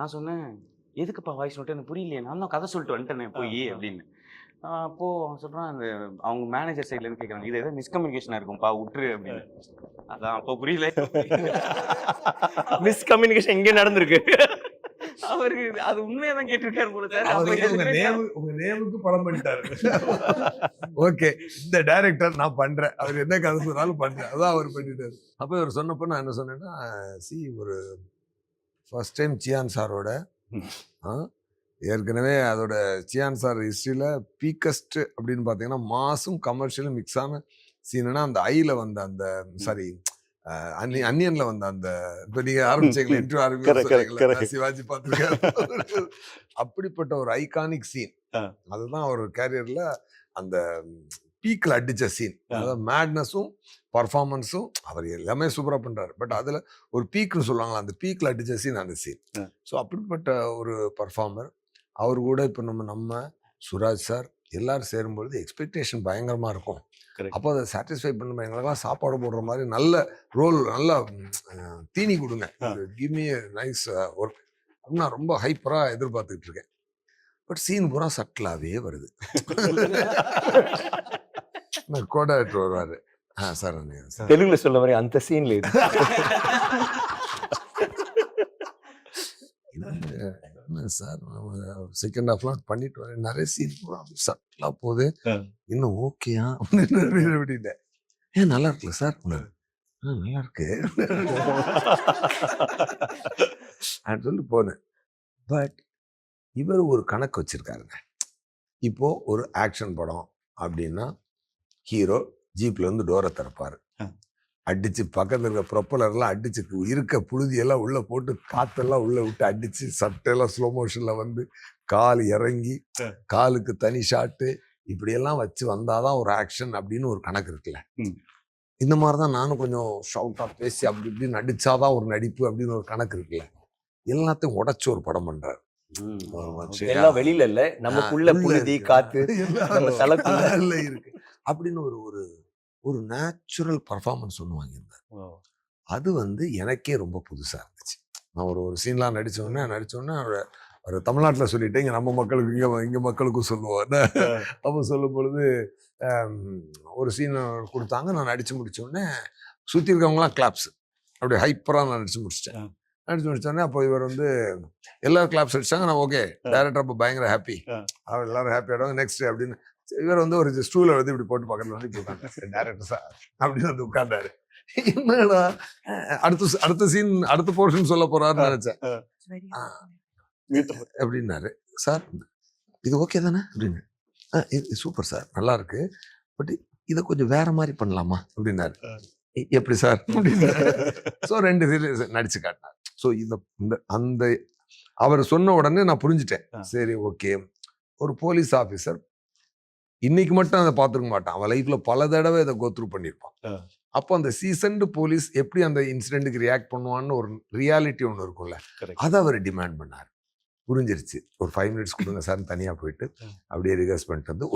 நான் சொன்னேன் எதுக்குப்பா வாய்ஸ் நோட்டு எனக்கு புரியலையே. நான் தான் கதை சொல்லிட்டு வந்துட்டேனே போய் அப்படின்னு. அப்போ அவன் சொல்றான் அந்த அவங்க மேனேஜர் சைட்ல இருந்து கேக்குறாங்க இது ஏதோ மிஸ்கம்யூனிகேஷனா இருக்கும்பா விட்டுரு அப்படின்னு. அதான் அப்போ புரியல. மிஸ்கம்யூனிகேஷன் இங்கே நடந்திருக்கு. அவருக்கு அது உண்மையா தான் கேட்டிருக்காரு போல சார். உங்க நேமுக்கு படம் பண்ணிட்டாரு. ஓகே இந்த டைரக்டர் நான் பண்றேன். அவர் என்ன கதை சொன்னாலும் பண்றேன். அதான் அவர் பண்ணிட்டாரு. அப்போ இவர் சொன்னப்போ நான் என்ன சொன்னேன்னா சி ஒரு ஃபர்ஸ்ட் டைம் சியான் சாரோட ஆ, ஏற்கனவே அதோட சியான் சார் ஹிஸ்ட்ரியில் பீக்கஸ்ட் அப்படின்னு பார்த்தீங்கன்னா மாசும் கமர்ஷியலும் மிக்ஸ் ஆன சீனுனா அந்த ஐல வந்த அந்த சாரி அன்னி அன்னியன்ல வந்த அந்த இப்போ நீங்க ஆரம்பிச்சீங்களா இன்டர்வியூ ஆரம்பிச்சு. சிவாஜி பார்த்துருக்காரு அப்படிப்பட்ட ஒரு ஐகானிக் சீன். அதுதான் அவர் கேரியர்ல அந்த பீக்ல அடிச்ச சீன். அதாவது மேட்னஸும் பர்ஃபார்மன்ஸும் அவர் எல்லாமே சூப்பரா பண்றாரு பட் அதுல ஒரு பீக்னு சொல்லுவாங்களா அந்த பீக்ல அடிச்ச சீன் அந்த சீன். ஸோ அப்படிப்பட்ட ஒரு பர்ஃபார்மர் அவர் கூட இப்போ நம்ம நம்ம சுராஜ் சார் எல்லாரும் சேரும்பொழுது எக்ஸ்பெக்டேஷன் பயங்கரமா இருக்கும். அப்போ அதை சாட்டிஸ்ஃபை பண்ணும் எங்களுக்கெல்லாம் சாப்பாடு போடுற மாதிரி நல்ல ரோல் நல்ல தீனி கொடுங்க ஆ. கிவ் மீ நைஸ் ஒர்க் அப்படின்னு நான் ரொம்ப ஹைப்பராக எதிர்பார்த்துக்கிட்டு இருக்கேன் பட் சீன் பூரா சட்டிலாகவே வருது நான் கோடாக்டர் வருவார். ஆ சார் சார். தெலுங்குல சொல்ல மாதிரி அந்த சீன்ல சார் செகண்ட் ஹாஃப்லாம் பண்ணிட்டு வரேன். நிறைய சீன் சட்டிலாக போகுது. இன்னும் ஓகேயா அப்படின்னு அப்படின்னேன் ஏன் நல்லா இருக்குல்ல சார்? ஆ. நல்லா இருக்கு. அப்படின்னு சொல்லி போனேன். பட் இவர் ஒரு கணக்கு வச்சிருக்காருங்க. இப்போ ஒரு ஆக்ஷன் படம் அப்படின்னா ஹீரோ ஜீப்ல இருந்து டோரை திறப்பாரு. அடிச்சு பக்கத்துல இருக்க ப்ரொப்பலர்லாம் அடிச்சு இருக்க புழுதியெல்லாம் உள்ள போட்டு காத்தெல்லாம் உள்ள விட்டு அடிச்சு சட்டையெல்லாம் ஸ்லோ மோஷன்ல வந்து கால் இறங்கி. காலுக்கு தனி ஷாட்டு இப்படியெல்லாம் வச்சு வந்தாதான் ஒரு ஆக்ஷன் அப்படின்னு ஒரு கணக்கு இருக்குல்ல. இந்த மாதிரி தான் நானும் கொஞ்சம் ஷவுட்டாக பேசி அப்படி இப்படி நடிச்சாதான் ஒரு நடிப்பு அப்படின்னு ஒரு கணக்கு இருக்குல்ல. எல்லாத்தையும் உடைச்சு ஒரு படம் பண்றாரு. வெளியில இல்ல. நமக்குள்ள புழுதி. காத்து இருக்கு. அப்படின்னு ஒரு ஒரு ஒரு நேச்சுரல் பர்ஃபார்மன்ஸ் ஒன்று வாங்கியிருந்தார். அது வந்து எனக்கே ரொம்ப புதுசா இருந்துச்சு. நான் ஒரு ஒரு சீன்லாம் நடிச்ச உடனே அவர் அவர் தமிழ்நாட்டில் சொல்லிட்டு இங்க நம்ம மக்களுக்கு இங்க இங்க மக்களுக்கும் சொல்லுவோம்? அப்போ சொல்லும் பொழுது ஒரு சீன் கொடுத்தாங்க. நான் நடிச்சு முடிச்ச உடனே சுற்றி இருக்கவங்களாம் கிளாப்ஸ் அப்படியே ஹைப்பராக நான் நடிச்சு முடிச்சிட்டேன். நடிச்சு முடிச்சோடனே அப்போ இவர் வந்து எல்லாரும் கிளாப்ஸ் அடிச்சாங்க நான் ஓகே டேரக்டர் அப்போ பயங்கர ஹாப்பி. அவர் எல்லாரும் ஹாப்பி ஆயிடுவாங்க. நெக்ஸ்ட் அப்படின்னு இவர் வந்து ஒரு ஸ்டூலை வந்து இப்படி போட்டு உட்காந்தாரு டேரக்டர் சார் அப்படின்னு வந்து உட்கார்ந்தாரு. என்னடா? அடுத்த அடுத்த சீன் அடுத்த போர்ஷன் சொல்ல போறாருன்னு நினைச்சேன். அப்படின்னாரு. சார் இது ஓகே தானே? அப்படின்னு ஆ இது சூப்பர் சார். நல்லா இருக்கு. பட் இதை கொஞ்சம் வேற மாதிரி பண்ணலாமா? அப்படின்னாரு. ஆ. "எ- எப்படி சார்? ஸோ ரெண்டு சீரியஸ் நடிச்சு காட்டினார். ஸோ இந்த இந்த அந்த அவர் சொன்ன உடனே நான் புரிஞ்சுட்டேன். சரி ஓகே ஒரு போலீஸ் ஆஃபீஸர் இன்னைக்கு மட்டும் அதை பார்த்துருக்க மாட்டான். அவன் லைஃப்ல பல தடவை இதை கோத்ரூ பண்ணியிருப்பான். அப்போ அந்த சீசன்டு போலீஸ் எப்படி அந்த இன்சிடென்ட்டுக்கு ரியாக்ட் பண்ணுவான்னு ஒரு ரியாலிட்டி ஒன்று இருக்கும்ல. அதை அவர் டிமாண்ட் பண்ணார். புரிஞ்சிருச்சு. ஒரு ஃபைவ் மினிட்ஸ் கொடுங்க சார் தனியாக போயிட்டு அப்படியே ரிகர்ஸ் பண்ணிட்டு வந்து